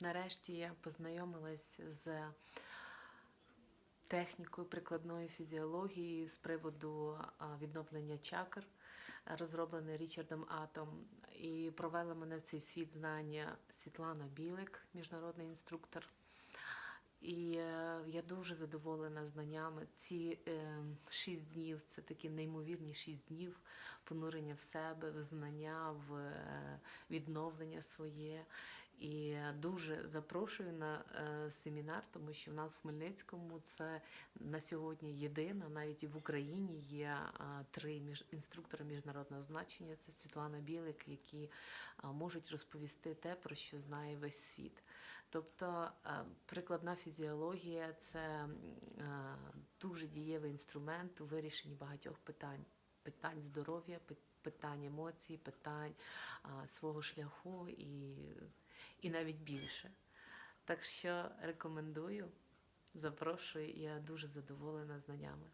нарешті я познайомилась з технікою прикладної фізіології з приводу відновлення чакр, розроблений Річардом Атом. І провела мене в цей світ знання Світлана Білик, міжнародний інструктор. І е, я дуже задоволена знаннями. Ці е, шість днів це такі неймовірні шість днів понурення в себе, в знання, в е, відновлення своє. І дуже запрошую на е, семінар, тому що в нас в Хмельницькому це на сьогодні єдина, навіть і в Україні є три між інструктори міжнародного значення. Це Світлана Білик, які можуть розповісти те, про що знає весь світ. Тобто е, прикладна фізіологія це е, дуже дієвий інструмент у вирішенні багатьох питань. Питань здоров'я, пи- питань емоцій, питань свого шляху і, і навіть більше. Так що рекомендую, запрошую, я дуже задоволена знаннями.